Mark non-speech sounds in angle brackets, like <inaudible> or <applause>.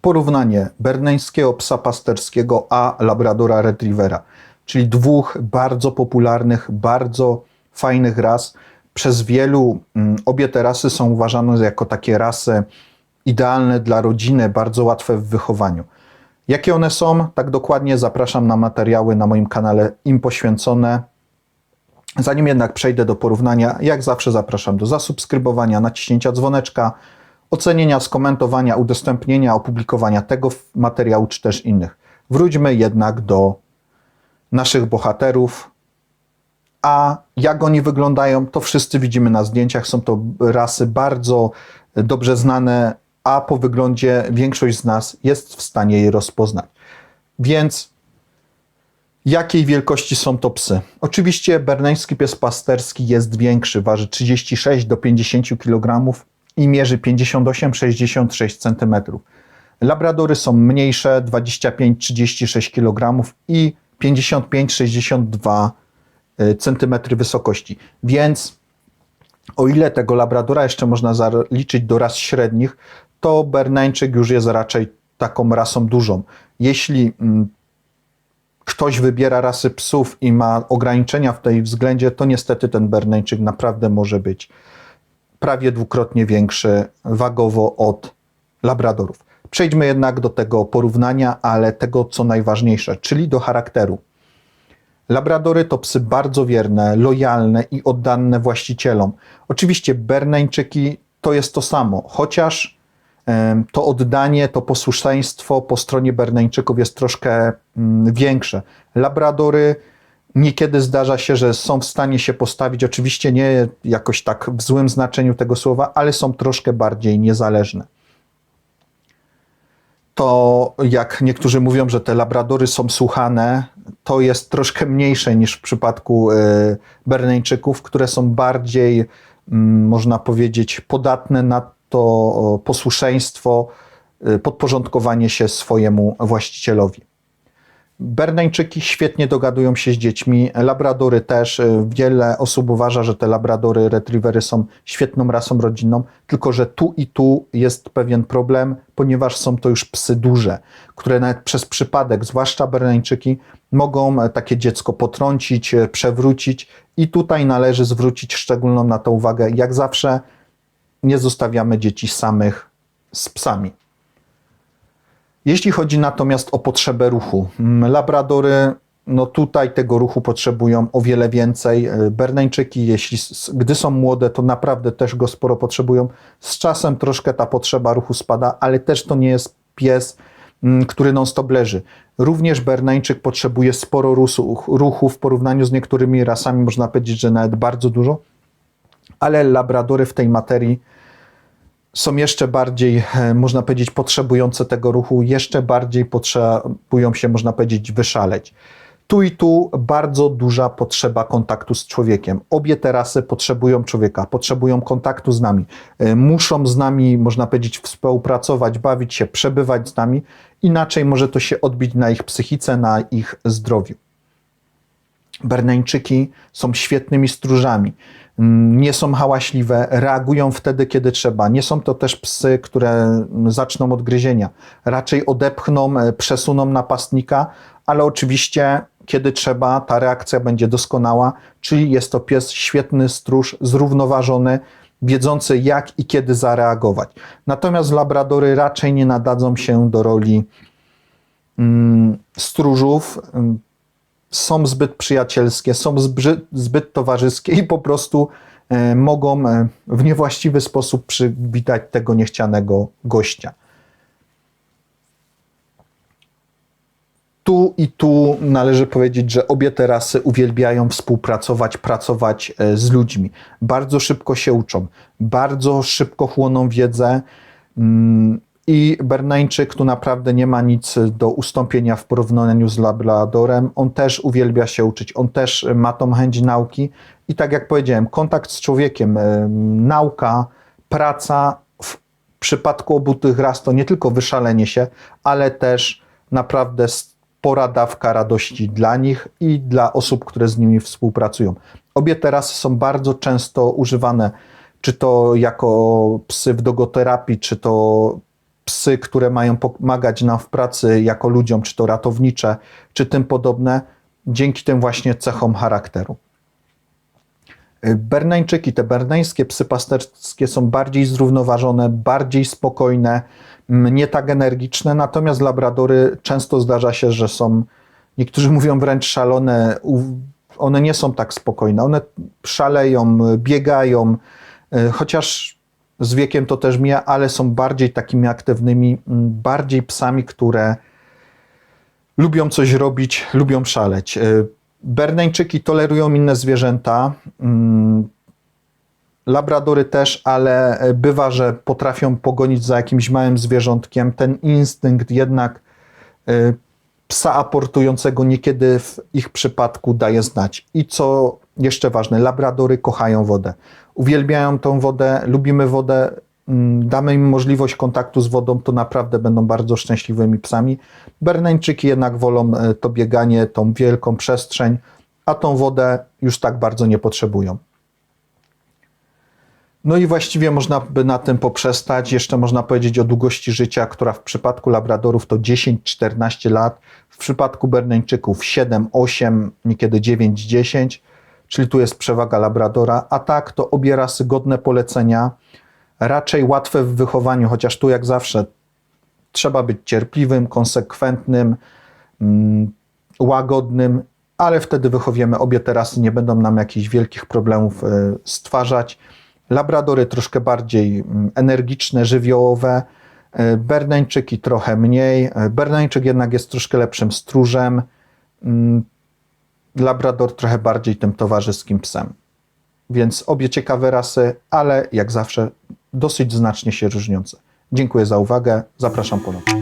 porównanie berneńskiego psa pasterskiego a labradora retrievera, czyli dwóch bardzo popularnych, bardzo fajnych ras. Przez wielu mm, obie te rasy są uważane jako takie rasy idealne dla rodziny, bardzo łatwe w wychowaniu. Jakie one są? Tak dokładnie zapraszam na materiały na moim kanale im poświęcone. Zanim jednak przejdę do porównania, jak zawsze zapraszam do zasubskrybowania, naciśnięcia dzwoneczka, ocenienia, skomentowania, udostępnienia, opublikowania tego materiału czy też innych. Wróćmy jednak do naszych bohaterów. A jak oni wyglądają, to wszyscy widzimy na zdjęciach. Są to rasy bardzo dobrze znane, a po wyglądzie większość z nas jest w stanie je rozpoznać. Więc jakiej wielkości są to psy? Oczywiście berneński pies pasterski jest większy, waży 36 do 50 kg i mierzy 58-66 cm. Labradory są mniejsze, 25-36 kg i 55-62 cm wysokości. Więc o ile tego labradora jeszcze można zaliczyć do ras średnich, to berneńczyk już jest raczej taką rasą dużą. Jeśli mm, ktoś wybiera rasy psów i ma ograniczenia w tej względzie, to niestety ten berneńczyk naprawdę może być prawie dwukrotnie większy wagowo od labradorów. Przejdźmy jednak do tego porównania, ale tego co najważniejsze, czyli do charakteru. Labradory to psy bardzo wierne, lojalne i oddane właścicielom. Oczywiście berneńczyki to jest to samo, chociaż to oddanie, to posłuszeństwo po stronie berneńczyków jest troszkę mm, większe. Labradory Niekiedy zdarza się, że są w stanie się postawić, oczywiście nie jakoś tak w złym znaczeniu tego słowa, ale są troszkę bardziej niezależne. To jak niektórzy mówią, że te labradory są słuchane, to jest troszkę mniejsze niż w przypadku y, Berneńczyków, które są bardziej, mm, można powiedzieć, podatne na to posłuszeństwo, y, podporządkowanie się swojemu właścicielowi. Berneńczyki świetnie dogadują się z dziećmi, labradory też. Wiele osób uważa, że te labradory, retrievery są świetną rasą rodzinną, tylko że tu i tu jest pewien problem, ponieważ są to już psy duże, które nawet przez przypadek, zwłaszcza Berneńczyki, mogą takie dziecko potrącić, przewrócić i tutaj należy zwrócić szczególną na to uwagę. Jak zawsze nie zostawiamy dzieci samych z psami. Jeśli chodzi natomiast o potrzebę ruchu, mm, labradory, no tutaj tego ruchu potrzebują o wiele więcej. E, Berneńczyki, jeśli, gdy są młode, to naprawdę też go sporo potrzebują. Z czasem troszkę ta potrzeba ruchu spada, ale też to nie jest pies, mm, który non-stop leży. Również Berneńczyk potrzebuje sporo ruchu w porównaniu z niektórymi rasami, można powiedzieć, że nawet bardzo dużo, ale labradory w tej materii są jeszcze bardziej, e, można powiedzieć, potrzebujące tego ruchu, jeszcze bardziej potrzebują się, można powiedzieć, wyszaleć. Tu i tu bardzo duża potrzeba kontaktu z człowiekiem. Obie te rasy potrzebują człowieka, potrzebują kontaktu z nami, e, muszą z nami, można powiedzieć, współpracować, bawić się, przebywać z nami, inaczej może to się odbić na ich psychice, na ich zdrowiu. Berneńczyki są świetnymi stróżami. Mm, nie są hałaśliwe, reagują wtedy, kiedy trzeba. Nie są to też psy, które zaczną od gryzienia. Raczej odepchną, e, przesuną napastnika, ale oczywiście, kiedy trzeba, ta reakcja będzie doskonała, czyli jest to pies świetny stróż, zrównoważony, wiedzący jak i kiedy zareagować. Natomiast labradory raczej nie nadadzą się do roli mm, stróżów są zbyt przyjacielskie, są zbyt, towarzyskie i po prostu e, mogą e, w niewłaściwy sposób przywitać tego niechcianego gościa. Tu i tu należy powiedzieć, że obie te rasy uwielbiają współpracować, pracować e, z ludźmi. Bardzo szybko się uczą, bardzo szybko chłoną wiedzę. I Bernańczyk tu naprawdę nie ma nic do ustąpienia w porównaniu z Labradorem. On też uwielbia się uczyć, on też ma tą chęć nauki. I tak jak powiedziałem, kontakt z człowiekiem, nauka, praca w przypadku obu tych ras to nie tylko wyszalenie się, ale też naprawdę spora dawka radości dla nich i dla osób, które z nimi współpracują. Obie te rasy są bardzo często używane, czy to jako psy w dogoterapii, czy to psy, które mają pomagać nam w pracy jako ludziom, czy to ratownicze, czy tym podobne, dzięki tym właśnie cechom charakteru. Berneńczyki, te berneńskie psy pasterskie są bardziej zrównoważone, bardziej spokojne, nie tak energiczne, natomiast labradory często zdarza się, że są, niektórzy <laughs> mówią wręcz szalone, one nie są tak spokojne, one szaleją, biegają, y, chociaż z wiekiem to też mija, ale są bardziej takimi aktywnymi, mm, bardziej psami, które lubią coś robić, lubią szaleć. Y, Berneńczyki tolerują inne zwierzęta. mm, Labradory też, ale y, bywa, że potrafią pogonić za jakimś małym zwierzątkiem. Ten instynkt jednak y, psa aportującego niekiedy w ich przypadku daje znać. I co jeszcze ważne, labradory kochają wodę. Uwielbiają tą wodę, lubimy wodę, mm, damy im możliwość kontaktu z wodą, to naprawdę będą bardzo szczęśliwymi psami. Berneńczyki jednak wolą e, to bieganie, tą wielką przestrzeń, a tą wodę już tak bardzo nie potrzebują. No i właściwie można by na tym poprzestać. Jeszcze można powiedzieć o długości życia, która w przypadku labradorów to 10-14 lat, w przypadku berneńczyków 7, 8, niekiedy 9, 10, czyli tu jest przewaga labradora, a tak to obie rasy godne polecenia, raczej łatwe w wychowaniu, chociaż tu jak zawsze trzeba być cierpliwym, konsekwentnym, mm, łagodnym, ale wtedy wychowiemy obie te rasy, nie będą nam jakichś wielkich problemów y, stwarzać. Labradory troszkę bardziej mm, energiczne, żywiołowe, y, Berneńczyki trochę mniej. Y, Berneńczyk jednak jest troszkę lepszym stróżem. Labrador trochę bardziej tym towarzyskim psem. Więc obie ciekawe rasy, ale jak zawsze dosyć znacznie się różniące. Dziękuję za uwagę. Zapraszam ponownie.